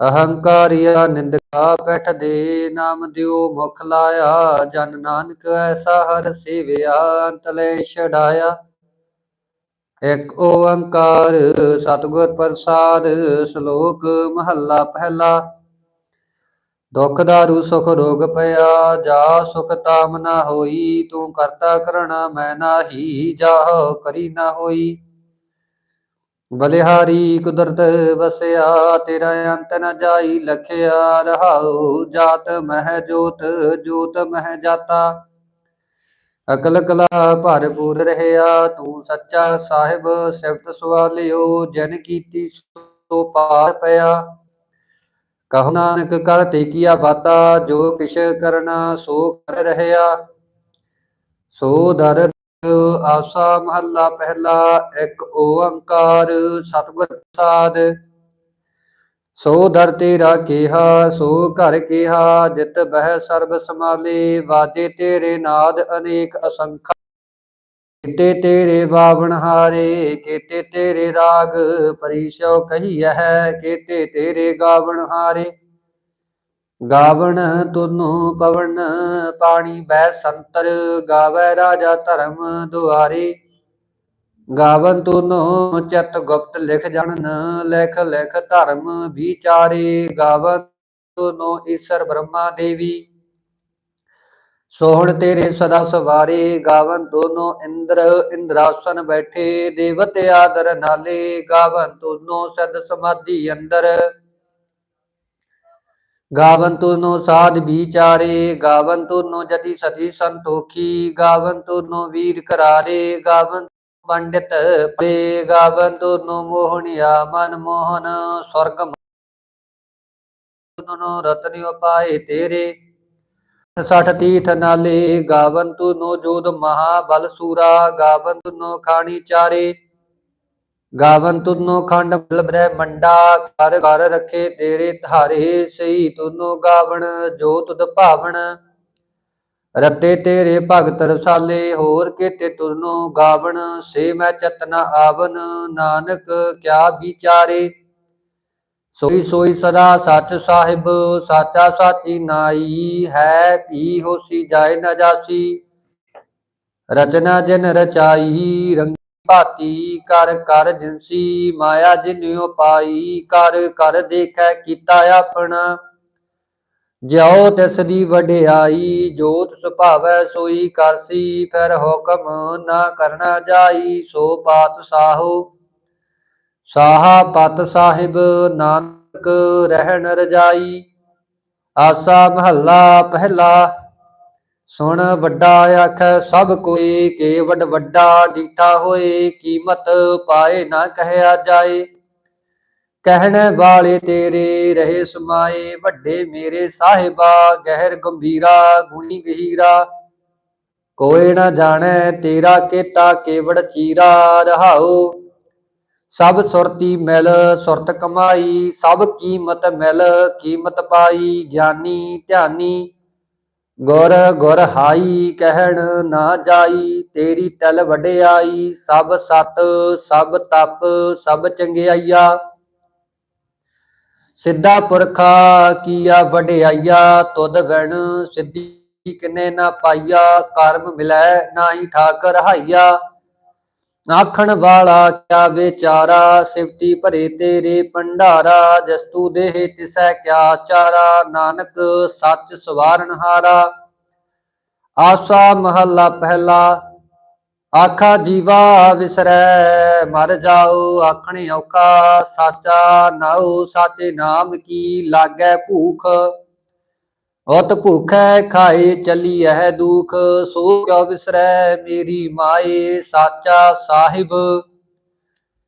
ਅਹੰਕਾਰੀਆ ਨਿੰਦਕਾ ਪੈਠ ਦੇ ਨਾਮ ਦਿਓ, ਮੁਖ ਲਾਇਆ, ਜਨ ਨਾਨਕ ਐਸਾ ਹਰ ਸੇਵਿਆ ਅੰਤਲੇ ਛਡਾਇਆ। ਇੱਕ ਓੰਕਾਰ ਸਤਿਗੁਰ ਪ੍ਰਸਾਦ, ਸ਼ਲੋਕ ਮਹੱਲਾ ਪਹਿਲਾ। ਦੁਖ ਦਾਰੂ, ਸੁਖ ਰੋਗ ਪਿਆ, ਜਾ ਸੁਖ ਤਾਮ ਨਾ ਹੋਈ, ਤੂੰ ਕਰਤਾ ਕਰਣਾ ਮੈਂ ਨਾਹੀ, ਜਾ ਕਰੀ ਨਾ ਹੋਈ। ਬਲਿਹਾਰੀ ਕੁਦਰਤ ਵਸਿਆ, ਤੇਰਾ ਅੰਤ ਨ ਜਾਈ ਲਖਿਆ, ਰਹਾਉ ਜਾਤ ਮਹਿ ਜੋਤ ਜੋਤ ਮਹਿ ਜਾਤਾ। ਅਕਲ ਕਲਾ ਭਰਪੂਰ ਰਹਿਆ, ਤੂੰ ਸੱਚਾ ਸਾਹਿਬ, ਸਿਫਤ ਸਵਾਲਿਓ, ਜਨ ਕੀਤੀ ਸੋ ਪਾਰ ਪਿਆ। ਕਹੋ ਨਾਨਕ, ਕਰ ਟੇਕੀਆ ਬਾਤਾ ਜੋ ਕਿਛ ਕਰਨਾ, ਸੋ ਕਰ ਰਹਿਆ। ਸੋ ਦਰ ਆਸਾ ਮਹੱਲਾ ਪਹਿਲਾ, ਇੱਕ ਓੰਕਾਰ, ਸਤਿਗੁਰ ਪ੍ਰਸਾਦ। ਸੋ ਦਰ ਤੇਰਾ ਸੋ ਘਰ ਕੀਹਾ, ਜਿਤ ਬਹਿ ਸਰਬ ਸਮਾਲੇ ਵਾਜੇ ਤੇਰੇ ਨਾਦ ਅਨੇਕ ਅਸੰਖ। ਕੀਤੇ ਤੇਰੇ ਬਾਵਣ ਹਾਰੇ, ਕੀਤੇ ਤੇਰੇ ਰਾਗ ਪਰਿਸ਼ੋ ਕਹੀਐ ਕੀਤੇ ਤੇਰੇ ਗਾਵਣ ਹਾਰੇ। ਗਾਵਣ ਤੁਨੂ ਪਵਨ ਪਾਣੀ ਬੈ ਸੰਤਰ, ਗਾਵੇ ਰਾਜਾ ਧਰਮ ਦੁਆਰੇ। ਗਾਵਨ ਤੁਨੋ ਚਤ ਗੁਪਤ ਲਿਖ ਜਾਣਨ, ਲਿਖ ਲਿਖ ਧਰਮ ਵਿਚਾਰੇ। ਗਾਵਨ ਤੁਨੋ ਈਸ਼ਰ ਬ੍ਰਹਮਾ ਦੇਵੀ। ਸੋਹਣ ਤੇਰੇ ਸਦਾ ਸਵਾਰੇ। ਗਾਵਨ ਦੋਨੋ ਇੰਦਰ, ਇੰਦਰਾਸਨ ਬੈਠੇ। ਦੇਵਤ ਆਦਰ ਨਾਲੇ। ਗਾਵਨ ਦੋਨੋ ਸਦ ਸਮਾਧੀ ਅੰਦਰ। ਗਾਵਨ ਤੁਨੋ ਸਾਧ ਵਿਚਾਰੇ, ਗਾਵਨ ਤੁਨੋ ਜਤੀ ਸਤੀ ਸੰਤੋਖੀ, ਗਾਵਨ ਤੁਨੋ ਵੀਰ ਕਰਾਰੇ, ਗਾਵਨ ਪੰਡਿਤ ਪੇ ਗਾਵਨ ਤੁਨੋ ਮੋਹਣਿਆ ਮਨ ਮੋਹਨ ਸਵਰਗ ਤੁਨੋ ਰਤਨਿ ਤੇਰੇ। ਸਠ ਤੀਰਥ ਨਾਲੇ, ਗਾਵਨ ਨੋ ਜੋਦ ਮਹਾ ਬਲ ਸੂਰਾ, ਗਾਵਨ ਨੋ ਖਾਣੀ ਚਾਰੇ। ਗਾਵਨ ਤੁਨੋ ਖੰਡ ਬਲ ਬ੍ਰਹਮੰਡਾ ਕਰ ਕਰ ਰਖੇ ਤੇਰੇ ਧਾਰੇ ਸਈ ਤੁਨੋ ਗਾਵਣ, ਜੋ ਤੁਧ ਭਾਵਨ ਰਤੇ ਤੇਰੇ ਭਗਤ ਰਸਾਲੇ, ਹੋਰ ਕੀਤੇ ਤੁਰਨੋ ਗਾਵਣ। ਸੇ ਮੈਂ ਚਤਨਾ ਆਵਨ, ਨਾਨਕ ਕਿਆ ਵਿਚਾਰੇ। ਸੋਈ ਸੋਈ ਸਦਾ ਸੱਚ ਸਾਹਿਬ, ਸਾਚਾ ਸਾਚੀ ਨਾਈ, ਹੈ ਪੀ ਹੋਸੀ ਜਾਏ ਨਾ ਜਾਸੀ। ਰਚਨਾ ਜਿਨ ਰਚਾਈ, ਰੰਗ ਭਾਤੀ ਕਰ ਕਰ ਜਿਨਸੀ ਮਾਇਆ ਜਿਨਿਉ ਪਾਈ, ਕਰ ਕਰ ਦੇਖੈ ਕੀਤਾ ਆਪਣਾ। ਜਿਉ ਤਿਸ ਦੀ ਵਡਿਆਈ ਜੋਤ ਸੁਭਾਵੈ ਸੋਈ ਕਰਸੀ, ਫਿਰ ਹੁਕਮ ਨਾ ਕਰਨਾ ਜਾਈ, ਸੋ ਪਾਤ ਸਾਹੋ। ਸਾਹਾ ਪਤ ਸਾਹਿਬ ਨਾਨਕ ਰਹਿਣ ਰਜਾਈ, ਆਸਾ ਮਹੱਲਾ ਪਹਿਲਾ ਸੁਣ ਵੱਡਾ ਆਖੈ, ਸਭ ਕੋਈ ਕੇਵਡ ਵੱਡਾ ਡੀਠਾ ਹੋਏ, ਕੀਮਤ ਪਾਏ ਨਾ ਕਹਿਆ ਜਾਏ। ਕਹਿਣ ਵਾਲੇ ਤੇਰੇ ਰਹੇ ਸਮਾਏ, ਵੱਡੇ ਮੇਰੇ ਸਾਹਿਬਾ, ਗਹਿਰ ਗੰਭੀਰਾ, ਗੁਣੀ ਗਹੀਰਾ। ਕੋਈ ਨਾ ਜਾਣੈ ਤੇਰਾ ਕੀਤਾ ਕੇਵੜ ਚੀਰਾ ਰਹਾਉ। ਸਭ ਸੁਰਤੀ ਮਿਲ, ਸੁਰਤ ਕਮਾਈ, ਸਭ ਕੀਮਤ ਮਿਲ, ਕੀਮਤ ਪਾਈ, ਗਿਆਨੀ ਧਿਆਨੀ। ਗੁਰ ਗੁਰ ਹਾਈ ਕਹਿਣ ਨਾ ਜਾਈ, ਤੇਰੀ ਤਲ ਵਡਿਆਈ, ਸਭ ਸਤ, ਸਭ ਤਪ, ਸਭ ਚੰਗਿਆਈਆ। ਸਿੱਧਾ ਪੁਰਖਾ ਕੀਆ ਵਡਿਆਈਆ, ਤੁਧ ਵਿਣ ਸਿੱਧੀ ਕਿਨੇ ਨਾ ਪਾਈਆ, ਕਰਮ ਮਿਲੈ ਨਾਹੀ ਠਾਕਰ ਹਾਈਆ। ਆਖਣ ਵਾਲਾ ਕਿਆ ਵਿਚਾਰਾ? ਸਿਫਤੀ ਭਰੇ ਤੇਰੇ ਭੰਡਾਰਾ, ਜਸਤੂ ਦੇਹ ਤਿਸੈ ਕਿਆ ਚਾਰਾ? ਨਾਨਕ ਸੱਚ ਸਵਾਰਨ ਹਾਰਾ। ਆਸਾ ਮਹੱਲਾ ਪਹਿਲਾ, ਆਖਾ ਜੀਵਾ ਵਿਸਰੈ, ਮਰ ਜਾਓ ਆਖਣੇ ਔਖਾ, ਸਾਚਾ ਨਾਉ, ਸਾਚੇ ਨਾਮ ਕੀ ਲਾਗੈ ਭੂਖ। ਉਤ ਭੁਖੈ ਖਾਏ ਚਲੀ ਐ ਦੁਖ, ਸੋ ਕਿਉ ਵਿਸਰੈ ਮੇਰੀ ਮਾਏ, ਸਾਚਾ ਸਾਹਿਬ।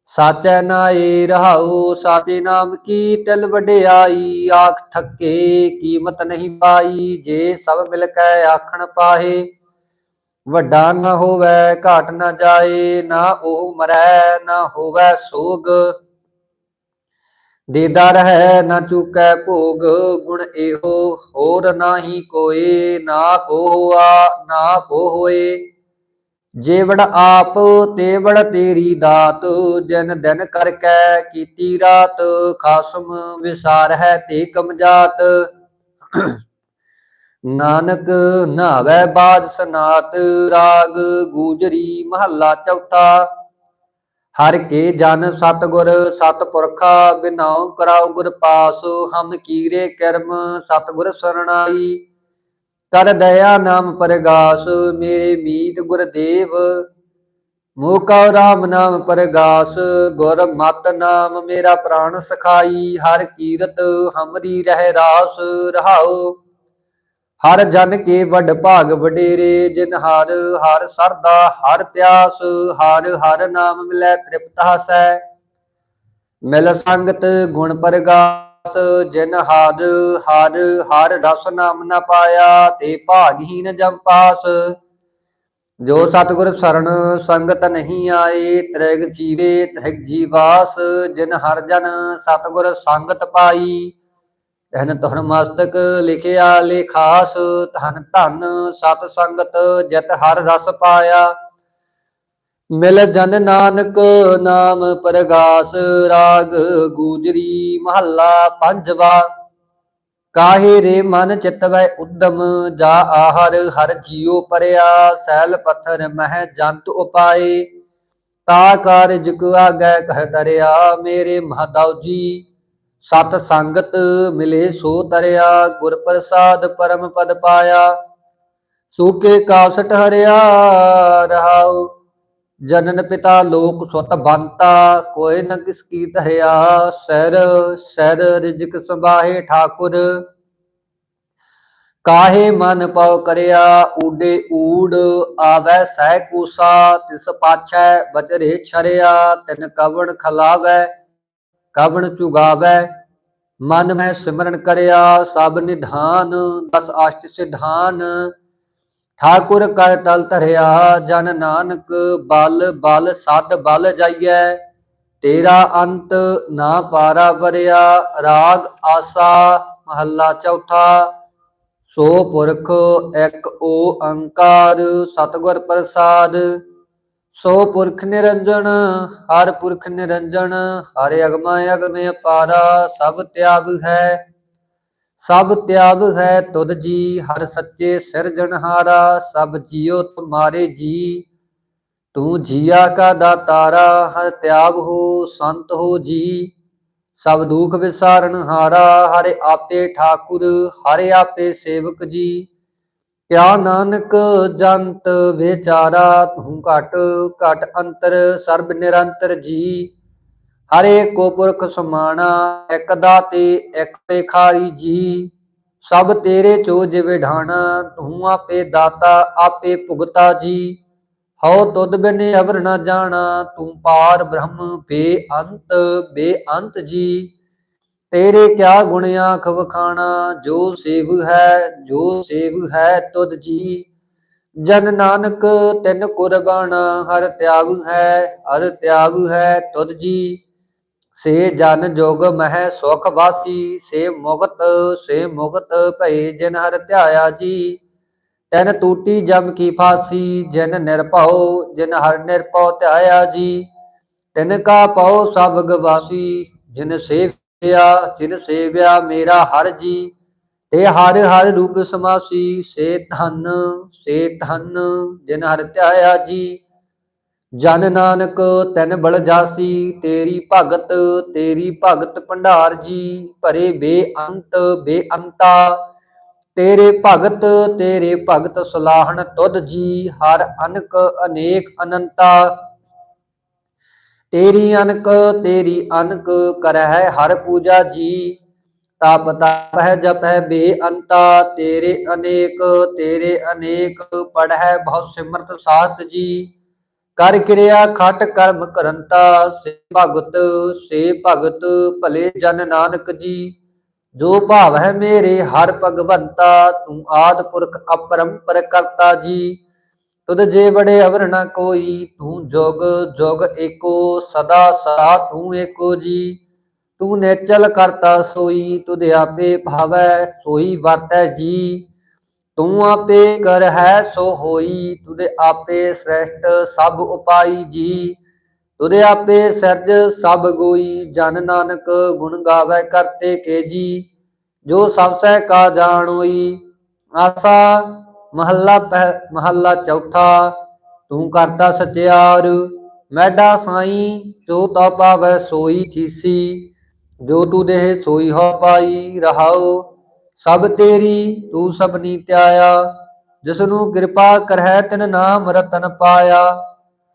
ਸਾਚੈ ਨਾਏ ਰਹਾਉ, ਸਾਚੇ ਨਾਮ ਕੀ ਤਿਲ ਵਡਿਆਈ, ਆਖ ਥੱਕੇ ਕੀਮਤ ਨਹੀਂ ਪਾਈ, ਜੇ ਸਭ ਮਿਲ ਕੇ ਆਖਣ ਪਾਹੇ। ਵੱਡਾ ਨਾ ਹੋਵੇ, ਘਾਟ ਨਾ ਜਾਏ, ਨਾ ਉਹ ਮਰੈ, ਨਾ ਹੋਵੇ ਸੋਗ। ਦੇਦਾ ਰਹਿ ਨਾ ਚੁਕੈ ਭੋਗ, ਗੁਣ ਇਹੋ, ਹੋਰ ਨਾਹੀ ਕੋਏ, ਨਾ ਕੋ ਹੋਆ ਨਾ ਕੋ ਹੋਏ ਜੇਵੜ ਆਪ, ਤੇਵੜ ਤੇਰੀ ਦਾਤ, ਜਨ ਦਿਨ ਕਰ ਕੈ ਕੀਤੀ ਰਾਤ, ਖਾਸਮ ਵਿਸਾਰ ਹੈ ਤੇ ਕਮਜਾਤ। ਨਾਨਕ ਨਾਵੈ ਬਾਦ ਸਨਾਤ, ਰਾਗ ਗੂਜਰੀ ਮਹੱਲਾ ਚੌਥਾ। ਹਰ ਕੇ ਜਨ ਸਤਗੁਰ ਸਤਪੁਰਖਾ ਬਿਨਾਉ ਕਰਾਉ ਗੁਰ ਪਾਸ, ਹਮ ਕੀਰੇ ਕਰਮ ਸਤਗੁਰ ਸਰਣਾਈ। ਕਰ ਦਇਆ ਨਾਮ ਪਰਗਾਸ, ਮੇਰੇ ਮੀਤ ਗੁਰਦੇਵ ਮੋਕਾ ਰਾਮ ਨਾਮ ਪਰਗਾਸ, ਗੁਰ ਮਤ ਨਾਮ ਮੇਰਾ ਪ੍ਰਾਣ ਸਖਾਈ। ਹਰ ਕੀਰਤ ਹਮਰੀ ਰਹਿ ਰਾਸ, ਰਹਾਉ। ਹਰ ਜਨ ਕੇ ਵੱਡ ਭਾਗ ਵਡੇਰੇ, ਜਿਨ ਹਰ ਹਰ ਸਰਦਾ, ਹਰ ਪਿਆਸ, ਹਰ ਹਰ ਨਾਮ ਮਿਲੈ ਤ੍ਰਿਪਤ ਹਸੈ। ਮਿਲ ਸੰਗਤ ਗੁਣ ਪਰਗਾਸ, ਜਿਨ ਹਰ ਹਰ ਹਰ ਰਸ ਨਾਮ ਨ ਪਾਇਆ, ਤੇ ਭਾਗਹੀਨ ਜਮ ਪਾਸ। ਜੋ ਸਤਿਗੁਰ ਸਰਣ ਸੰਗਤ ਨਹੀਂ ਆਏ, ਤ੍ਰਿਗ ਜੀਵੇ ਤ੍ਰਿਗ ਜੀਵਾਸ, ਜਿਨ ਹਰ ਜਨ ਸਤਿਗੁਰ ਸੰਗਤ ਪਾਈ। ਧਨ ਤੁਹਨ ਮਸਤਕ ਲਿਖਿਆ ਲੇਖਾਸ ਧਨ ਧਨ ਸਤ ਸੰਗਤ ਜਤ ਹਰ ਰਸ ਪਾਇਆ। ਮਿਲ ਜਨ ਨਾਨਕ ਨਾਮ ਪਰਗਾਸ, ਰਾਗ ਗੂਜਰੀ ਮਹੱਲਾ ਪੰਜਵਾ। ਕਾਹੇ ਰੇ ਮਨ ਚਿਤਵੈ ਉਦਮ, ਜਾ ਆਹਰ ਹਰ ਜੀਉ ਪਰਿਆ। ਸੈਲ ਪੱਥਰ ਮਹਿ ਜੰਤ ਉਪਾਏ। ਤਾ ਕਾਰਜ ਕੋ ਆਗੈ ਕਹਿ ਤਰਿਆ, ਮੇਰੇ ਮਹਦਾਉ ਜੀ। ਸਤ ਸੰਗਤ ਮਿਲੇ ਸੋ ਤਰਿਆ, ਗੁਰ ਪ੍ਰਸਾਦ ਪਰਮ ਪਦ ਪਾਇਆ। ਸੂਕੇ ਕਾਸਟ ਹਰਿਆ ਰਹਾਉ, ਜਨਨ ਪਿਤਾ ਲੋਕ ਸੁਤ ਬੰਤਾ, ਕੋਈ ਨ ਕਿਸ ਕੀ ਧਰਿਆ। ਸਰ ਸਰ ਰਿਜਕ ਸਬਾਹੇ ਠਾਕੁਰ, ਕਾਹੇ ਮਨ ਪਉ ਕਰਿਆ। ਊਡੇ ਊੜ ਆਵੈ ਸਹਿ ਕੂਸਾ, ਤਿਸ ਪਾਛੈ ਬਚਰੇ ਛਰਿਆ। ਤਿਨ ਕਵਣ ਖਲਾਵੈ, ਕਵਣ ਚੁਗਾਵੈ ਮਨ ਮੈਂ ਸਿਮਰਨ ਕਰਿਆ, ਸਭ ਨਿਧਾਨ ਦਸ ਆਸ਼ਟ ਸਿਧਾਨ। ਠਾਕੁਰ ਕਰ ਤਲ ਧਰਿਆ, ਜਨ ਨਾਨਕ ਬਲ ਬਲ ਸਦ ਬਲ ਜਾਈਐ। ਤੇਰਾ ਅੰਤ ਨਾ ਪਾਰਾ ਵਰਿਆ, ਰਾਗ ਆਸਾ ਮਹੱਲਾ ਚੌਥਾ। ਸੋ ਪੁਰਖ ਇੱਕ ਅੰਕਾਰ, ਸਤਿਗੁਰ ਪ੍ਰਸਾਦ। ਸੋ ਪੁਰਖ ਨਿਰੰਜਨ, ਹਰ ਪੁਰਖ ਨਿਰੰਜਨ, ਹਰ ਅਗਮਾ ਅਗਮੇ ਅਪਾਰਾ, ਸਭ ਤਿਆਗ ਹੈ। ਸਭ ਤਿਆਗ ਹੈ ਤੁਧ ਜੀ, ਹਰ ਸੱਚੇ ਸਿਰਜਣਹਾਰਾ ਸਭ ਜੀਉ ਤੁਮਾਰੇ ਜੀ। ਤੂੰ ਜੀਆ ਕਾ ਦਾਤਾਰਾ, ਹਰ ਤਿਆਗ ਹੋ, ਸੰਤ ਹੋ ਜੀ। ਸਭ ਦੁਖ ਵਿਸਾਰਨ ਹਾਰਾ, ਹਰ ਆਪੇ ਠਾਕੁਰ, ਹਰੇ ਆਪੇ ਸੇਵਕ ਜੀ। ਕਿਆ ਨਾਨਕ ਜੰਤ ਵਿਚਾਰਾ, ਤੂੰ ਘਟ ਘਟ ਅੰਤਰ, ਸਰਬ ਨਿਰੰਤਰ ਜੀ। ਹਰੇ ਕੋ ਪੁਰਖ ਸਮਾਣਾ, ਇੱਕ ਦਾਤੇ, ਇੱਕ ਪੇਖਾਰੀ ਜੀ। ਸਭ ਤੇਰੇ ਚੋ ਚੋਜ ਵਿਢਾਣਾ, ਤੂੰ ਆਪੇ ਦਾਤਾ, ਆਪੇ ਭੁਗਤਾ ਜੀ। ਹਉ ਤੁਧ ਬਿਨ ਅਵਰ ਨਾ ਜਾਣਾ, ਤੂੰ ਪਾਰ ਬ੍ਰਹਮ ਬੇਅੰਤ ਬੇਅੰਤ ਜੀ। ਤੇਰੇ ਕਿਆ ਗੁਣ ਆਖ ਵਖਾਣਾ ਜੋ ਸੇਵ ਹੈ, ਜੋ ਸੇਵ ਹੈ ਤੁਧ ਜੀ। ਜਨ ਨਾਨਕ ਤਿਨ ਕੁਰਬਾਨਾ, ਹਰ ਤਿਆਗ ਹੈ, ਹਰ ਤਿਆਗ ਹੈ ਤੁਧ ਜੀ। ਸੇ ਜਨ ਜੋਗ ਮਹਿ ਸੁਖ ਵਾਸੀ, ਸੇ ਮੁਕਤ ਸੇ ਮੁਕਤ ਭਈ ਜਿਨ ਹਰ ਧਿਆਇਆ ਜੀ। ਤੈਨ ਟੂਟੀ ਜਮ ਕੀ ਫਾਸੀ, ਜਿਨ ਨਿਰਭਉ ਜਿਨ ਹਰ ਨਿਰਭਉ ਧਿਆਇਆ ਜੀ। ਤਿਨ ਕਾ ਪਉ ਸਭ ਗਵਾਸੀ, ਜਿਨ ਸੇਵ ਸੇਵਿਆ ਜਿਨ ਸੇਵਿਆ ਮੇਰਾ ਹਰ ਜੀ, ਤੇ ਹਰ ਹਰ ਰੂਪ ਸਮਾਸੀ, ਸੇ ਧਨ ਸੇ ਧਨ, ਜਿਨ ਹਰ ਧਿਆਇਆ ਜੀ। ਜਨ ਨਾਨਕ, ਤੈਨ ਬਲ ਜਾਸੀ, ਤੇਰੀ ਭਗਤ ਤੇਰੀ ਭਗਤ ਭੰਡਾਰ ਜੀ, ਭਰੇ ਬੇਅੰਤ ਬੇਅੰਤਾ ਤੇਰੇ ਭਗਤ ਤੇਰੇ ਭਗਤ ਸਲਾਹਣ ਤੁਧ ਜੀ, ਹਰ ਅਨਕ ਅਨੇਕ ਅਨੰਤਾ। ਤੇਰੀ ਅਨਕ ਤੇਰੀ ਅਨਕ ਕਰਹਿ ਹਰ ਪੂਜਾ ਜੀ। ਤਪ ਤਪਹਿ ਹੈ ਬੇਅੰਤਾ, ਤੇਰੇ ਅਨੇਕ ਤੇਰੇ ਅਨੇਕ ਪੜਹਿ ਬਹੁ ਸਿਮਰਤ ਸਾਤ ਜੀ। ਕਰ ਕਿਰਿਆ ਖਟ ਕਰਮ ਕਰੰਤਾ, ਸੇ ਭਗਤ ਸੇ ਭਗਤ ਭਲੇ ਜਨ ਨਾਨਕ ਜੀ। ਜੋ ਭਾਵ ਹੈ ਮੇਰੇ, ਹਰ ਭਗਵੰਤਾ, ਤੂੰ ਆਦ ਪੁਰਖ ਅਪਰੰਪਰ ਕਰਤਾ ਜੀ। ਤੁਧ ਜੇ ਬੜੇ ਅਵਰ ਨ ਕੋਈ, ਤੂੰ ਜੋਗ ਜੋਗ ਏਕੋ, ਸਦਾ ਸਦਾ ਤੂੰ ਤੂੰ ਨੇਚਲ ਕਰਤਾ ਸੋਈ, ਤੁਧ ਆਪੇ ਭਾਵੈ, ਸੋਈ ਵਰਤੈ ਜੀ। ਤੂੰ ਆਪੇ ਕਰ ਹੈ ਸੋ ਹੋਈ ਤੁਦੇ ਆਪੇ ਸ੍ਰੇਸ਼ਟ ਸਭ ਉਪਾਈ ਜੀ। ਤੁਦੇ ਆਪੇ ਸਰਜ ਸਭ ਗੋਈ, ਜਨ ਨਾਨਕ ਗੁਣ ਗਾਵੇ ਕਰਤੇ ਕੇ ਜੀ। ਜੋ ਸਭ ਸਹਿ ਕਾ ਜਾਣੋਈ, ਆਸਾ ਮਹੱਲਾ ਪਹਿ, ਮਹੱਲਾ ਚੌਥਾ, ਤੂੰ ਕਰਦਾ ਸਚਿਆਰ, ਮੈਡਾ ਸਾਈ, ਜੋ ਤਾ ਪਾਵੈ ਸੋਈ ਥੀਸੀ, ਜੋ ਤੂ ਦੇਹ ਸੋਈ ਹੋ ਪਾਈ ਰਹਾਉ, ਸਭ ਤੇਰੀ ਤੂੰ ਸਭਨੀ ਧਿਆਇਆ ਜਿਸ ਨੂੰ ਕਿਰਪਾ ਕਰਹਿ ਤਿਨ ਨਾਮ ਰਤਨ ਪਾਇਆ,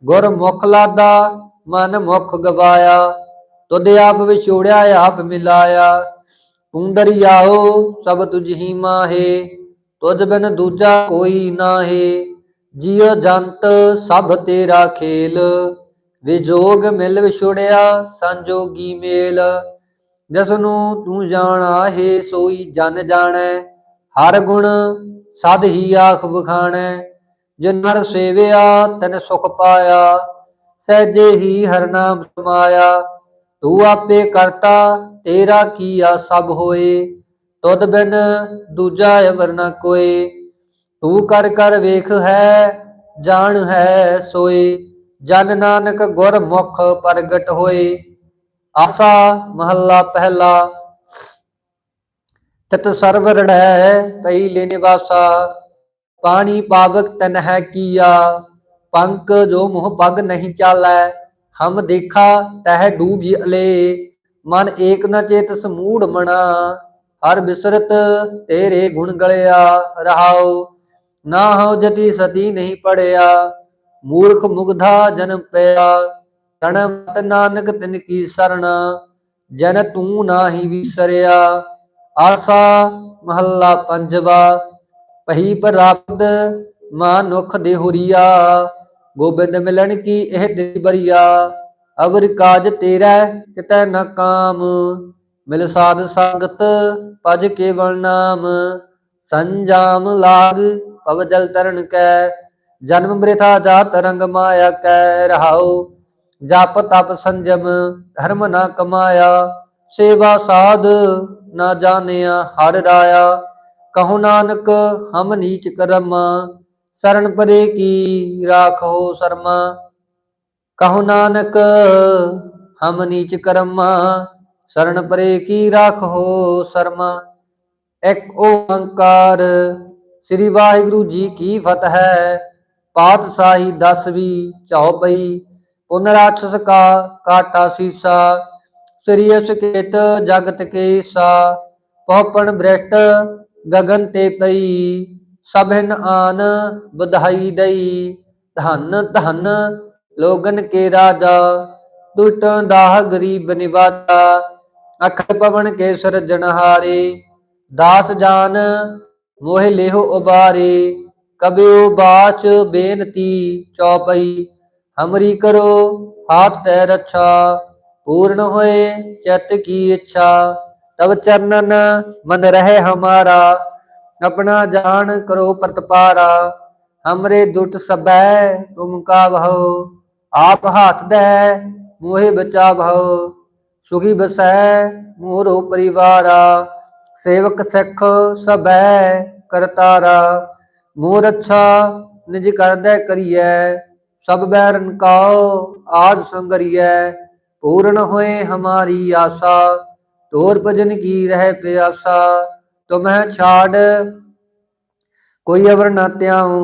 ਗੁਰ ਮੁਖ ਲਾਦਾ, ਮਨ ਮੁਖ ਗਵਾਇਆ, ਤੁਧ ਆਪ ਵਿਛੋੜਿਆ, ਆਪ ਮਿਲਾਇਆ ਪੁੰਦਰ ਆਓ ਸਭ ਤੁਝ ਹੀ ਮਾਹੇ ਤੁਝ ਬਿਨ ਦੂਜਾ ਕੋਈ ਨਾਹੀ ਜੀਵ ਜੰਤ ਸਭ ਤੇਰਾ ਖੇਲ। ਵਿਜੋਗ ਮਿਲ ਵਿਛੋੜਿਆ ਸੰਜੋਗੀ ਮੇਲ। ਜਿਸ ਨੂੰ ਤੂੰ ਜਾਣਾ ਹੈ ਸੋਈ ਜਨ ਜਾਣੈ, ਹਰ ਗੁਣ ਸਦ ਹੀ ਆਖ ਬਖਾਣੈ ਜਿਨ ਹਰ ਸੇਵਿਆ ਤਨ ਸੁਖ ਪਾਇਆ, ਸਹਿਜੇ ਹੀ ਹਰ ਨਾਮ ਸਮਾਇਆ। ਤੂੰ ਆਪੇ ਕਰਤਾ ਤੇਰਾ ਕੀਆ ਸਭ ਹੋਏ। ਤੁਧ ਬਿਨ ਦੂਜਾ ਅਵਰ ਨ ਕੋਏ ਤੂੰ ਕਰ ਕਰ ਵੇਖ ਹੈ, ਜਾਣ ਹੈ ਸੋਏ ਜਨ ਨਾਨਕ ਗੁਰ ਮੁਖ ਪ੍ਰਗਟ ਹੋਏ ਆਸਾ ਮਹੱਲਾ ਪਹਿਲਾ। ਤਤ ਸਰਵ ਰੜੈ ਪਹਿਲੇ ਨਿਵਾਸਾ ਪਾਣੀ ਪਾਵਕ ਤਨ ਹੈ ਕੀਆ। ਪੰਕ ਜੋ ਮੋਹ ਪਗ ਨਹੀਂ ਚਾਲੈ, ਹਮ ਦੇਖਾ ਤਹਿ ਡੂਬੀ ਅਲੇ। ਮਨ ਏਕ ਨ ਚੇਤ ਸਮੂੜ ਮਣਾ ਹਰ ਬਿਸਰਤ ਤੇਰੇ ਗੁਣ ਗਲਿਆ ਰਹਾਉ। ਨਾ ਹਉ ਜਤੀ ਸਤੀ ਨਹੀਂ ਪੜਿਆ। ਮੂਰਖ ਮੁਗਧਾ ਜਨਮ ਪਿਆ। ਤਣ ਮਤ ਨਾਨਕ ਤਿਨ ਕੀ ਸਰਣਾ। ਜਨ ਤੂੰ ਨਾਹੀ ਵਿਸਰਿਆ। ਆਸਾ ਮਹੱਲਾ ਪੰਜਵਾ। ਪਹੀ ਪ੍ਰਾਪਤ ਮਾਨੁਖ ਦੇ ਗੋਬਿੰਦ ਮਿਲਣ ਕੀ ਇਹ ਦਿਲ ਬਰੀਆ ਅਵਰ ਕਾਜ ਤੇਰਾ ਕਿਤੈ ਨਾ ਕਾਮ। ਮਿਲ ਸਾਧ ਸੰਗਤ ਭਜ ਕੇਵਲ ਨਾਮ। ਸੰਜਾਮ ਲਾਗ ਪਵ ਜਲ ਤਰਨ ਕੈ। ਜਨਮ ਮ੍ਰਿਥਾ ਜਾਤ ਰੰਗ ਮਾਇਆ ਕੈ ਰਹਾਉ। ਜਪ ਤਪ ਸੰਜਮ, ਧਰਮ ਨਾ ਕਮਾਇਆ। ਸੇਵਾ ਸਾਧ ਨਾ ਜਾਣਿਆ ਹਰ ਰਾਇਆ। ਕਹੋ ਨਾਨਕ, ਹਮ ਨੀਚ ਕਰਮ। ਸਰਣ ਪਰੇ ਕੀ ਰਾਖੋ ਸਰਮਾ। ਕਹੋ ਨਾਨਕ, ਹਮ ਨੀਚ ਕਰਮਾ। ਸਰਣ ਪਰੇ ਕੀ ਰਾਖੋ ਸਰਮਾ? ਇੱਕ ਓੰਕਾਰ, ਸ੍ਰੀ ਵਾਹਿਗੁਰੂ ਜੀ ਕੀ ਫਤਿਹ। ਪਾਤਸ਼ਾਹੀ ਦਸਵੀਂ ਚੌਪਈ ਪੁਨਰਾਛਸ ਕਾ ਕਾਟਾ ਸੀਸਾ। ਸ੍ਰੀ ਅਸਕੇਤ ਜਗਤ ਕੇ ਸਾ ਪਉਪਣ ਬ੍ਰਿਸ਼ਟ ਗਗਨ ਤੇ ਪਈ। ਸਭਨ ਆਨ ਬਧਾਈ ਦਈ, ਧਨ ਧਨ ਲੋਗਨ ਕੇ ਰਾਜਾ। ਦੁਸ਼ਟਾਂ ਦਾਹ ਗਰੀਬ ਨਿਵਾਜਾ ਅਖੜ ਪਵਨ ਕੇ ਸਿਰਜਣਹਾਰੇ ਦਾਸ ਜਾਨ ਮੋਹਿ ਲਿਹੁ ਉਬਾਰੇ, ਕਬਿਉ ਬਾਚ ਬੇਨਤੀ ਚੌਪਈ, ਹਮਰੀ ਕਰੋ ਹਾਥ ਤੈ ਰੱਛਾ, ਪੂਰਨ ਹੋਏ ਚਿਤ ਕੀ ਇੱਛਾ ਤਬ ਚਰਨਨ ਮਨ ਰਹੇ ਹਮਾਰਾ, ਆਪਣਾ ਜਾਣ ਕਰੋ ਪ੍ਰਤਪਾਰਾ, ਹਮਰੇ ਦੁਟ ਸਬੈ ਤੁਮ ਕਾ ਭਉ ਆਪ ਹਾਥ ਦੇ ਮੋਹਿ ਬਚਾ ਭਉ ਸੁਖੀ ਬਸੈ ਮੋਰੋ ਪਰਿਵਾਰਾ, ਸੇਵਕ ਸਿੱਖ ਸਬੈ ਕਰਤਾਰਾ ਮੋਰ ਅੱਛਾ ਨਿਜ ਕਰਦੈ ਕਰੀਐ, ਸਭ ਬੈਰਨ ਕਾਉ ਆਜ ਸੰਗਰੀਐ, ਪੂਰਨ ਹੋਏ ਹਮਾਰੀ ਆਸਾ, ਤੋਰ ਭਜਨ ਕੀ ਰਹਿ ਪਿਆਸਾ, ਤੁਮਹਿ ਛਾੜ, ਕੋਈ ਅਵਰ ਨਾ ਤਿਆਉ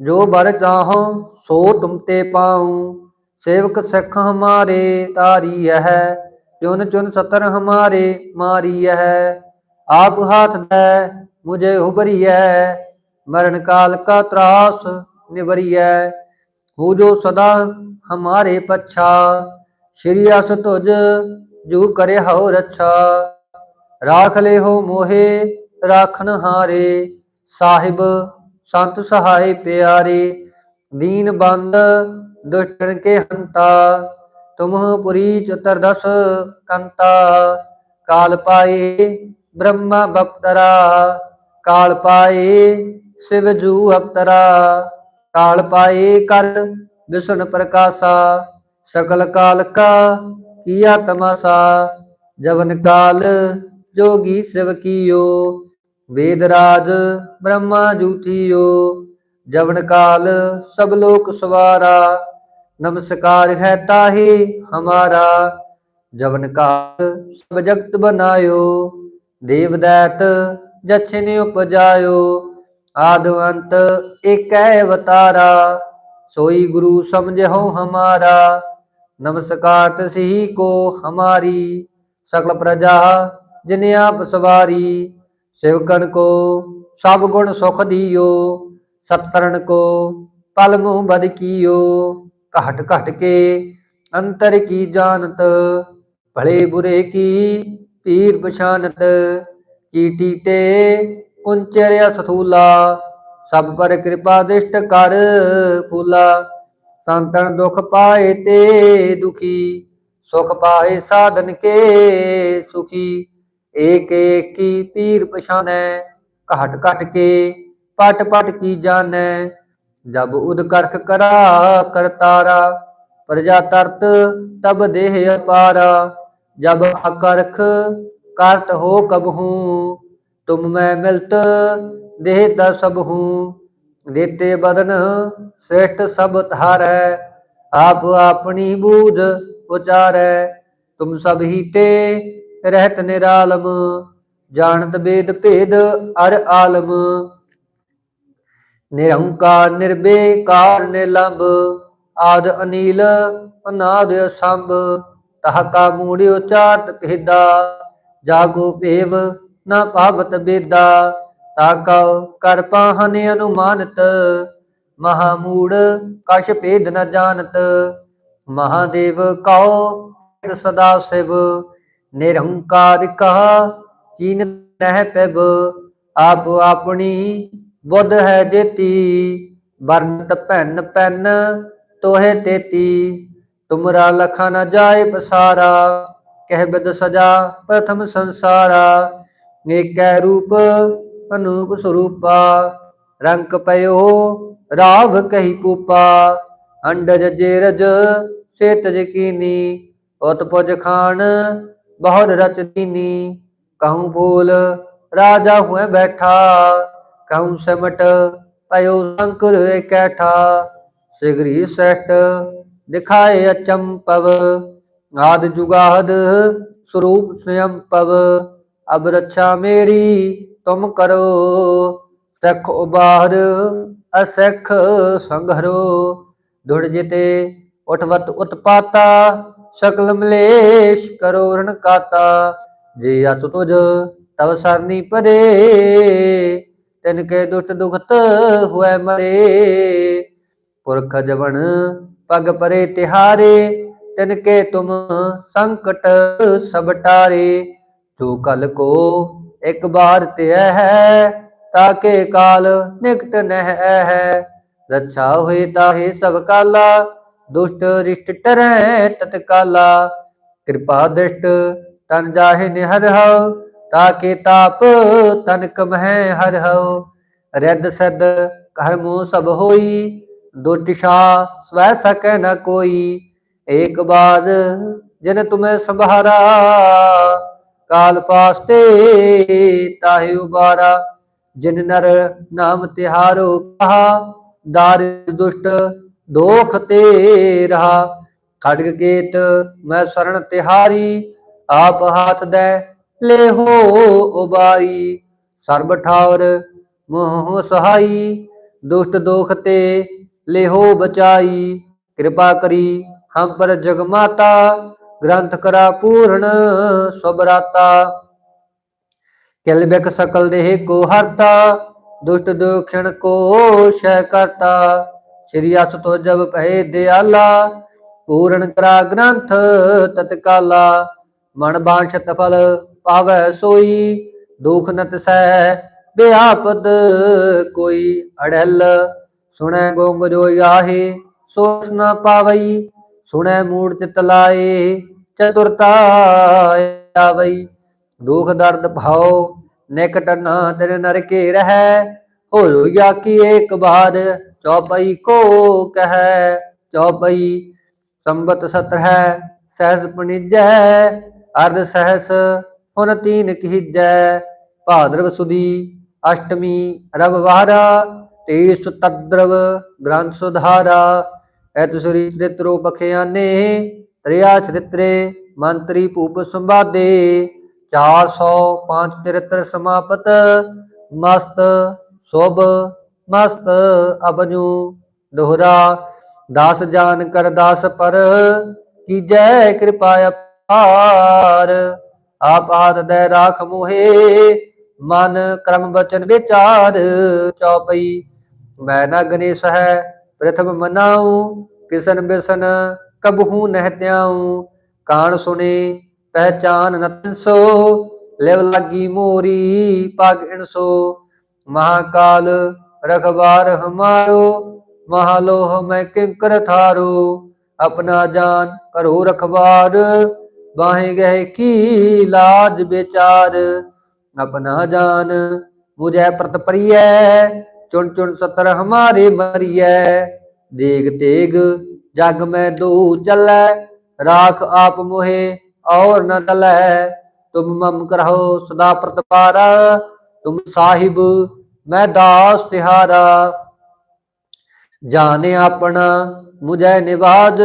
ਜੋ ਬਰ ਚਾਹੋ ਸੋ ਤੁਮ ਤੇ ਪਾਉ, ਸੇਵਕ ਸਿੱਖ ਹਮਾਰੇ ਤਾਰੀ ਹੈ ਚੁਨ ਚੁਨ ਸਤਰ ਹਮਾਰੇ ਮਾਰੀ ਹੈ ਆਪ ਹਾਥ ਦੇ ਮੁਝੇ ਉਬਰੀਐ ਮਰਨ ਕਾਲ ਕਾ ਤਰਾਸ ਨਿਵਰੀਐ, ਹੋ ਜੋ ਸਦਾ ਹਮਾਰੇ ਪਛਾ, ਸ਼੍ਰੀ ਅਸ ਤੁਜ ਜੋ ਕਰੇ ਹਉ ਰੱਛਾ, ਰਾਖ ਲੈ ਹੋ ਮੋਹੇ ਰਾਖਨ ਹਾਰੇ, ਸਾਹਿਬ ਸੰਤ ਸਹਾਈ ਪਿਆਰੇ, ਦੀਨ ਬੰਦ ਦੁਸ਼ਟਨ ਕੇ ਹੰਤਾ ਤੁਮਹੁ ਪੁਰੀ ਚਤਰ ਦਸ ਕੰਤਾ, ਕਾਲ ਪਾਏ ਬ੍ਰਹਮਾ ਬਪਤਰਾ, ਕਾਲ ਪਾਏ ਸਿਵ ਜੂ ਅਪਤਰਾ ਕਾਲ ਪਾਏ ਕਰ ਵਿਸ਼ਨ ਪ੍ਰਕਾਸ਼ਾ, ਸਕਲ ਕਾਲ ਕਾ ਕੀਆ ਤਮਾਸਾ, ਜਵਨ ਕਾਲ ਜੋਗੀ ਸਿਵ ਕੀਓ, ਵੇਦ ਰਾਜ ਬ੍ਰਹਮਾ ਜੂਠੀਓ, ਜਵਨ ਕਾਲ ਸਭ ਲੋਕ ਸਵਾਰਾ ਨਮਸਕਾਰ ਹੈ ਤਾਹੀ ਹਮਾਰਾ, ਜਵਨ ਕਾਲ ਸਭ ਜਗਤ ਬਨਾਇਓ, ਦੇਵ ਦੈਤ ਜਛਨ ਉਪਜਾਇਓ, ਆਦਿ ਅੰਤ ਏਕੈ ਅਵਤਾਰਾ, ਸੋਈ ਗੁਰੂ ਸਮਝਹੁ ਹਮਾਰਾ, ਨਮਸਕਾਰ ਤਸਹੀ ਕੋ ਹਮਾਰੀ ਸਕਲ ਪ੍ਰਜਾ ਜਿਨੇ ਆਪ ਸਵਾਰੀ, ਸਿਵਕਣ ਕੋ ਸਭ ਗੁਣ ਸੁਖ ਦਿਓ ਸਤਰਣ ਕੋ ਪਲ ਮੂੰਹ ਬਦ घट घट के अंतर की जानत भले बुरे की पीर पछानत चीटी ते उंचर्या सथूला सब पर कृपा दृष्ट कर फूला संतन दुख पाए ते दुखी सुख पाए साधन के सुखी एक एक की पीर पछाने घट घट के पट पट की जान ਜਬ ਉਦ ਕਰਖ ਕਰਾ ਕਰਤਾਰਾ ਪ੍ਰਜਾ ਤਰਤ, ਤਬ ਦੇਹ ਅਪਾਰਾ। ਜਬ ਅਕਰਖ ਕਰਤ ਹੋ ਕਬਹੂ ਤੁਮ ਮੈਂ ਮਿਲਤ ਦੇਹ ਤਾ ਸਭ ਹੂੰ। ਦੇਤੇ ਬਦਨ ਸ੍ਰੇਸ਼ਟ ਸਭ ਧਾਰੈ, ਆਪ ਆਪਣੀ ਬੂਝ ਉਚਾਰੈ। ਤੁਮ ਸਭ ਹੀ ਰਹਿਤ ਨਿਰਾਲਮ, ਜਾਣਤ ਬੇਦ ਭੇਦ ਅਰ ਆਲਮ। ਨਿਰੰਕਾਰ ਨਿਰਬੇਕਾਰ ਨਿਲੰਬ ਆਦ ਅਨੀਲ ਅਨਾਦ ਸੰਭ, ਤਹ ਕਾ ਮੂੜਿ ਉਚਾਰਤ ਭੇਦਾ, ਜਾਗੋ ਭੇਵ ਨਾ ਭਾਵਤ ਬੇਦਾ ਤਾਕਉ ਕਰ ਪਾਹਨ ਅਨੁਮਾਨਤ ਮਹਾਮੂੜ ਕਛ ਭੇਦ ਨ ਜਾਣਤ, ਮਹਾਦੇਵ ਕਉ ਸਦਾ ਸਿਵ, ਨਿਰੰਕਾਰ ਕਹਾ ਚੀਨ ਨਹਿ ਪੈਬ ਆਪ ਆਪਣੀ ਬੁੱਧ ਹੈ ਜੇਤੀ, ਵਰਨਤ ਭੈਨ ਪੈਨ ਤੋਹੇ ਤੇਤੀ। ਤੁਮਰਾ ਲਖਾ ਨ ਜਾਏ ਪਸਾਰਾ, ਕਹਿ ਬਿਦ ਸਜਾ ਪ੍ਰਥਮ ਸੰਸਾਰਾ। ਏਕੈ ਰੂਪ ਅਨੂਪ ਸਰੂਪਾ, ਰੰਕ ਪਇਓ ਰਾਵ ਕਹੀ ਪੂਪਾ। ਅੰਡਜ ਜੇਰਜ ਸੇਤਜ ਕੀਨੀ ਉਤ ਪੁਜ ਖਾਨ ਬਹੁਤ ਰਚ ਦੀਨੀ। ਕਹੂੰ ਫੂਲ ਰਾਜਾ ਹੋਏ ਬੈਠਾ ਕਹੂੰ ਸਿਮਟ ਪਇਓ ਸੰਕਰ ਇਕੈਠਾ ਸਿਗਰੀ ਸ੍ਰੇਸ਼ਟ ਦਿਖਾਏ ਅਚੰਪਵ ਆਦ ਜੁਗਾਦ ਸਰੂਪ ਸਯੰ ਪਵ ਅਬ ਰੱਛਾ ਮੇਰੀ ਤੁਮ ਕਰੋ ਸਖ ਉਬਾਰ ਅਸਖ ਸੰਘਰੋ ਦੁੜ ਜਿਤੇ ਉਠਵਤ ਉਤਪਾਤਾ ਸਕਲ ਮਲੇਸ਼ ਕਰੋ ਰਣ ਕਾਤਾ ਜੇ ਅਤ ਤੁਜ ਤਵ ਸਰਨੀ ਪਰੇ ਤਿਨ ਕੇ ਦੁਸ਼ਟ ਦੁਖਤ ਹੋਇ ਮਰੇ। ਪੁਰਖ ਜਵਨ ਪਗ ਪਰੇ ਤਿਹਾਰੇ, ਤਿਨ ਕੇ ਤੁਮ ਸੰਕਟ ਸਭ ਟਾਰੇ। ਜੋ ਕਲ ਕੋ ਇੱਕ ਬਾਰ ਤੇ ਹੈ ਤਾਕੇ ਕਾਲ ਨਿਕਟ ਨਹਿ ਹੈ। ਰੱਛਾ ਹੋਏ ਤਾਹੇ ਸਭ ਕਾਲਾ, ਦੁਸ਼ਟ ਰਿਸ਼ਟ ਟਰੈ ਤਤਕਾਲਾ। ਕਿਰਪਾ ਦ੍ਰਿਸ਼ਟ ਤਨ ਜਾਹੇ ਨਿਹਰ ਤਾਕੇ ਤਾਪ ਤਨ ਕਮਹਿ ਹਰ ਹਉ, ਰਿੱਧ ਸਦ ਘਰ ਮੋ ਸਭ ਹੋਈ ਦੁਟਿਸ਼ਾ ਸਵੈ ਸਕੈ ਨ ਕੋਈ, ਏਕ ਬਾਰ ਜਨ ਤੁਮੈ ਸੰਭਾਰਾ, ਕਾਲ ਪਾਸਤੇ ਤਾਹਿ ਉਬਾਰਾ, ਜਿਨ ਨਰ ਨਾਮ ਤਿਹਾਰੋ ਕਹਾ, ਦਾਰ ਦੁਸ਼ਟ ਦੋਖ ਤੇ ਰਹਾ, ਖੜਗ ਕੇਤ ਮੈਂ ਸਰਣ ਤਿਹਾਰੀ, ਆਪ ਹਾਥ ਦੇ ਲੈ ਹੋ ਉਬਾਰੀ ਸਰਬ ਠਾਵਰ ਮੋਹ ਸਹਾਈ, ਦੁਸ਼ਟ ਦੋਖ ਤੇ ਲੇਹੋ ਬਚਾਈ। ਕਿਰਪਾ ਕਰੀ ਹਮ ਪਰ ਜਗਮਾਤਾ ਗ੍ਰੰਥ ਕਰਾ ਪੂਰਨ ਸਬਰਾਤਾ। ਕਿਲ ਬਿਕ ਸਕਲ ਦੇਹ ਕੋ ਹਰਤਾ, ਦੁਸ਼ਟ ਦੁਖਣ ਕੋ ਸ਼ੈ ਕਰਤਾ। ਸ੍ਰੀ ਅਸ ਤੋ ਜਬ ਭਏ ਦਿਆਲਾ, ਪੂਰਨ ਕਰਾ ਗ੍ਰੰਥ ਤਤਕਾਲਾ। ਮਨ ਬਾਂਛਤ ਫਲ ਪਾਵੈ ਸੋਈ, ਦੁਖ ਨਤ ਸਹਿ ਬਿਆਪਦ ਕੋਈ ਅੜਲ। ਸੁਣੈ ਗੋਂਗ ਜੋ ਆਹੇ, ਸੋਸ ਨਾ ਪਾਵਈ, ਸੁਣੈ ਮੂੜ ਚਿਤ ਲਾਏ ਚਤੁਰਤਾ ਆਵਈ। ਦੁਖ ਦਰਦ ਭਾਉ, ਨਿਕਟ ਨਾ ਤੇਰੇ ਨਰਕੇ ਰਹਿ। ਹੋਇ ਗਿਆ ਕੀ ਏਕ ਬਾਰ ਚੌਪਈ ਕੋ ਕਹੈ, ਚੌਪਈ ਸੰਬਤ ਸਤਰ ਹੈ ਸਹਿਸ ਪਣਿਜੈ, ਅਰਧ ਸਹਿਸ ਹੁਣ ਤੀਨ ਕੀਜੈ ਭਾਦਰਵ ਸੁਦੀ, ਅਸ਼ਟਮੀ ਰਵਵਾਰਾ ਤੇਸ ਤਦਰਵ ਗ੍ਰੰਥ ਸੁਧਾਰਾ। ਐਤ ਸ੍ਰੀ ਚਰਿਤ੍ਰੋ ਬਖਿਆਨੇ ਤ੍ਰਿਆ ਚਰਿਤਰੇ, ਮੰਤਰੀ ਭੂਪ ਸੰਵਾਦੇ। 405 ਚਰਿਤ੍ਰ ਸਮਾਪਤ, ਮਸਤ, ਸੋਭ, ਮਸਤ ਅਬਨੂ ਦੋਹਰਾ। ਦਾਸ ਜਾਨ ਕਰ ਦਾਸ ਪਰ, ਕੀਜੈ ਕਿਰਪਾ ਅਪਾਰ। ਆਪ ਹਾਥ ਰਾਖ ਮੋਹੇ, ਮਨ ਕਰਮ ਬਚਨ ਵਿਚਾਰ, ਚੌਪਈ। ਮੈਂ ਨਾ ਗਣੇਸ਼ ਹੈ ਪ੍ਰਥਮ ਮਨਾਉ, ਕਿਸਨ ਬਿਸਨ ਕਬਹੂ ਨਹਿ ਤਿਆਉ ਕਾਣ ਸੁਨੇ ਪਹਿਚਾਨ ਨਤਸੋ ਲਿਵ ਲਾਗੀ ਮੋਰੀ, ਪਗ ਇਨਸੋ ਮਹਾਕਾਲ ਰਖਬਾਰ ਹਮਾਰੋ, ਮਹਾਲੋਹ ਮੈਂ ਕਿੰਕਰ ਥਾਰੋ। ਆਪਣਾ ਜਾਨ ਕਰੋ ਰਖਬਾਰ ਬਾਹੇ ਗਏ ਕੀ ਲਾਜ ਵਿਚਾਰ ਆਪਣਾ ਜਾਨ ਮੁਝੇ ਪ੍ਰਤ ਪ੍ਰਿਯੈ ਚੁਣ ਚੁਣ ਸਤਰ ਹਮਾਰੇ ਮਰੀਐ ਦੇਗ ਤੇਗ ਜਗ ਮੈਂ ਦੋ ਜਲੈ ਰਾਖ ਆਪ ਮੋਹਿ ਔਰ ਨ ਦਲੈ ਤੁਮ ਮਮ ਕਰਹੁ ਸਦਾ ਪ੍ਰਤਪਾਰਾ ਤੁਮ ਸਾਹਿਬ ਮੈਂ ਦਾਸ ਤਿਹਾਰਾ ਜਾਣੇ ਆਪਣਾ ਮੁਝੇ ਨਿਵਾਜ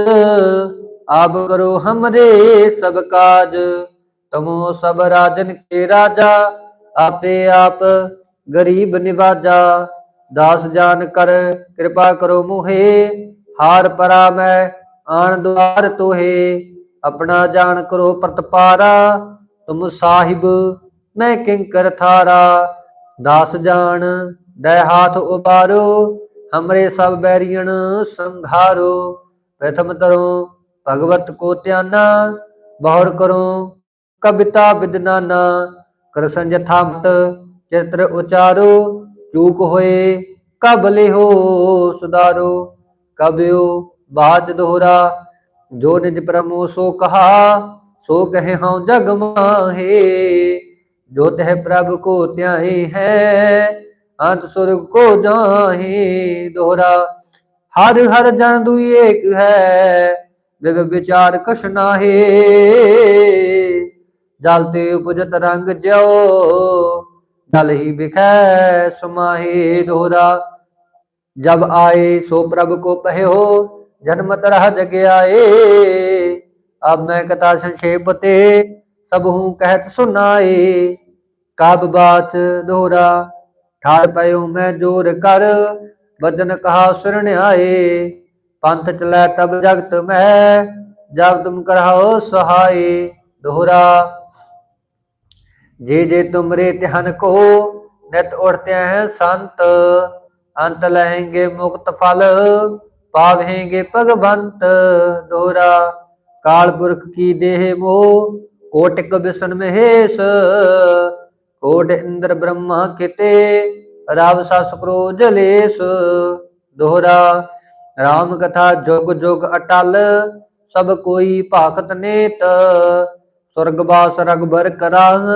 ਆਪ ਕਰੋ ਹਮਰੇ ਸਭ ਕਾਜ, ਤਮੋ ਸਭ ਰਾਜਨ ਕੇ ਰਾਜਾ, ਆਪੇ ਆਪ ਗਰੀਬ ਨਿਵਾਜਾ। ਦਾਸ ਜਾਨ ਕਰ ਕਿਰਪਾ ਕਰੋ ਮੁਹੇ, ਹਾਰ ਪਰਾ ਮੈਂ ਆਣ ਦੁਆਰ ਤੋਹੇ। ਆਪਣਾ ਜਾਣ ਕਰੋ ਪ੍ਰਤਪਾਰਾ, ਤੁਮ ਸਾਹਿਬ ਮੈਂ ਕਿੰਕਰ ਥਾਰਾ। ਦਾਸ ਜਾਣ ਦੇ ਹਾਥ ਉਬਾਰੋ, ਹਮਰੇ ਸਭ ਬੈਰੀਣ ਸੰਘਾਰੋ। ਪ੍ਰਥਮ ਤਰੋ ਭਗਵਤ ਕੋ ਧਿਆਨਾ ਬਹੁਰ ਕਰੋ, ਕਵਿਤਾ ਵਿਦਨਾਨਾ ਕਰ ਸੰਜਥਾ ਮਤ ਚਿਤ੍ਰ ਉਚਾਰੋ, ਚੂਕ ਹੋਏ, ਕਬ ਲਿਹੋ ਸੁਧਾਰੋ ਕਬਿਓ ਬਾਚ ਦੋਹਰਾ, ਜੋ ਨਿਜ ਪ੍ਰਮੋ ਸੋ ਕਹਾ, ਸੋ ਕਹੇ ਹਉ ਜਗ ਮਾਹੇ, ਜੋ ਤਹ ਪ੍ਰਭ ਕੋ ਧਿਆਏ ਹੈ, ਅੰਤ ਸੁਰਗ ਕੋ ਜਾਹੇ ਦੋਹਰਾ, ਹਰ ਹਰ ਜਨ ਦੁਈ ਏਕ ਹੈ ਵਿਗ ਵਿਚਾਰ ਕਛ ਨਾਹੇ। ਜਲ ਤੇ ਉਪਜਤ ਰੰਗ ਜਿਉ, ਜਲ ਹੀ ਬਿਖੈ ਸਮਾਹੇ ਦੋਹਰਾ ਜਬ ਆਏ ਸੋ ਪ੍ਰਭ ਕੋ ਪਹਿਓ, ਜਨਮ ਤਰਹ ਜਗਿਆਏ। ਅਬ ਮੈਂ ਕਥਾ ਸੰਖੇਪ ਤੇ ਸਭ ਹੂੰ ਕਹਿਤ ਸੁਨਾਏ ਕਾਬ ਬਾਤ ਦੋਹਰਾ ਠਾੜ ਪਇਓ ਮੈਂ ਜੋਰ ਕਰ, ਬਦਨ ਕਹਾ ਸੁਰਣ ਆਏ ਪੰਥ ਚਲੈ ਤਬ ਜਗਤ ਮੈਂ, ਜਬ ਤੁਮ ਕਰਹੁ ਸਹਾਈ ਦੋਹਰਾ। ਜੇ ਜੇ ਤੁਮਰੇ ਧਿਆਨ ਕੋ ਨਿਤ ਉਠਤੇ ਹੈ ਸੰਤ। ਅੰਤ ਲਹਿੰਗੇ ਮੁਕਤ ਫਲ, ਪਾਵੇਂਗੇ ਭਗਵੰਤ ਦੋਹਰਾ। ਕਾਲ ਪੁਰਖ ਕੀ ਦੇਹ ਮੋ ਕੋਟਿਕ ਬਿਸਨ ਮਹੇਸ਼। ਕੋਟ ਇੰਦਰ ਬ੍ਰਹਮਾ ਕਿਤੇ, ਰਵ ਸਸ ਕ੍ਰੋ ਜਲੇਸ। ਦੋਹਰਾ। ਰਾਮ ਕਥਾ ਜੁਗ ਜੁਗ ਅਟਲ, ਸਭ ਕੋਈ ਭਾਖਤ ਨੇਤ, ਸੁਰਗ ਬਾਸ ਰਗਬਰ ਕਰਾਹ,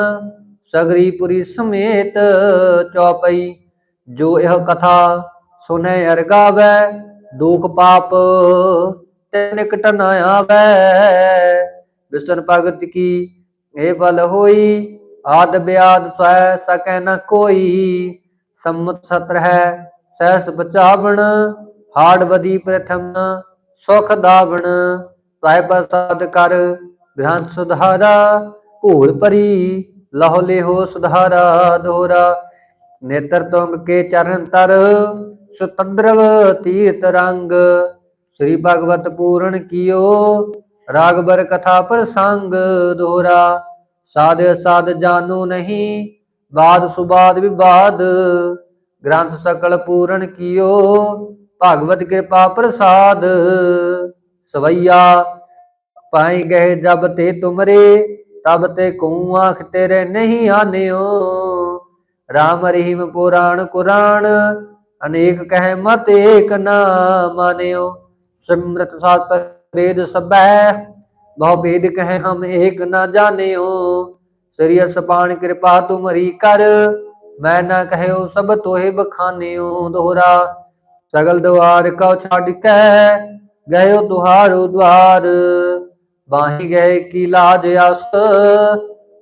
ਸਗਰੀ ਸਮੇਤ ਚੌਪਈ। ਜੋ ਇਹ ਕਥਾ ਸੁਨੇ ਅਰ ਗਾਵੇ, ਦੁਖ ਪਾਪ ਤੇ ਨਿਕਟ ਨ ਆਵੇ। ਵਿਸਨ ਭਗਤ ਕੀ ਇਹ ਬਲ ਹੋਈ, ਆਦ ਬਿਆਦ ਸੈ ਸਕੈ ਨ ਕੋਈ। ਸੰਮਤ ਸਤਰ ਹੈ, ਸਹਿਸ ਬਚਾਵਣ ਹਾੜ ਬਦੀ ਪ੍ਰਥਮ ਸੁਖ ਦਾਵਣ ਤਾਇ ਪ੍ਰਸਾਦ ਕਰ ਗ੍ਰੰਥ ਸੁਧਾਰਾ, ਭੂਲ ਪਰੀ ਲਹੁ ਲਿਹੋ ਸੁਧਾਰਾ, ਦੋਹਰਾ, ਨੇਤਰ ਤੁੰਗ ਕੇ ਚਰਨ ਤਰ, ਸੁਤੰਦਰਵ ਤੀਰਤ ਰੰਗ, ਸ੍ਰੀ ਭਗਵਤ ਪੂਰਨ ਕੀਓ ਰਾਗਬਰ ਕਥਾ ਪ੍ਰਸੰਗ, ਦੋਹਰਾ, ਸਾਧ ਸਾਧ ਜਾਨੂ ਨਹੀਂ, ਬਾਦ ਸੁਬਾਦ ਵਿਵਾਦ, ਗ੍ਰੰਥ ਸਕਲ ਪੂਰਨ ਕੀਓ ਭਾਗਵਤ ਕਿਰਪਾ ਪ੍ਰਸਾਦ, ਸਵਈਆ। ਪਾਈ ਗਏ ਜਬ ਤੇ ਤੁਮਰੇ, ਤਬ ਤੇ ਕਉ ਆਖ ਤੇਰੇ ਨਹੀਂ ਆਨਿਓ। ਰਾਮ ਰਹੀਮ ਪੁਰਾਣ ਕੁਰਾਨ, ਅਨੇਕ ਕਹਿ ਮਤ ਏਕ ਨਾ ਮਾਨਿਓ। ਸਿਮਰਤ ਸਾਤ ਵੇਦ ਸਬੈ ਬਹੁ ਭੇਦ ਕਹੇ ਹਮ ਏਕ ਨਾ ਜਾਣਿਓ। ਸ੍ਰੀ ਅਸਪਾਨ ਕਿਰਪਾ ਤੁਮਰੀ ਕਰ, ਮੈਂ ਨਾ ਕਹਿਓ ਸਭ ਤੋਹੇ ਬਖਾਨਿਓ ਦੋਹਰਾ। ਸਗਲ ਦੁਆਰ ਕਉ ਛੱਡ ਕੇ, ਗਇਓ ਤੁਹਾਰੋ ਦਵਾਰ। ਬਾਹੀ ਗਏ ਕੀ ਲਾਜ ਅਸ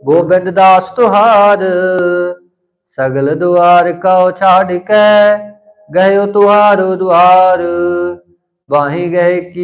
ਗੋਬਿੰਦ ਦਾਸ ਤੁਹਾਰ। ਸਗਲ ਦੁਆਰ ਕਉ ਛਾੜ ਕੇ, ਗਇਓ ਤੁਹਾਰੋ ਦੁਆਰ ਬਾਹੀ ਗਏ ਕੀ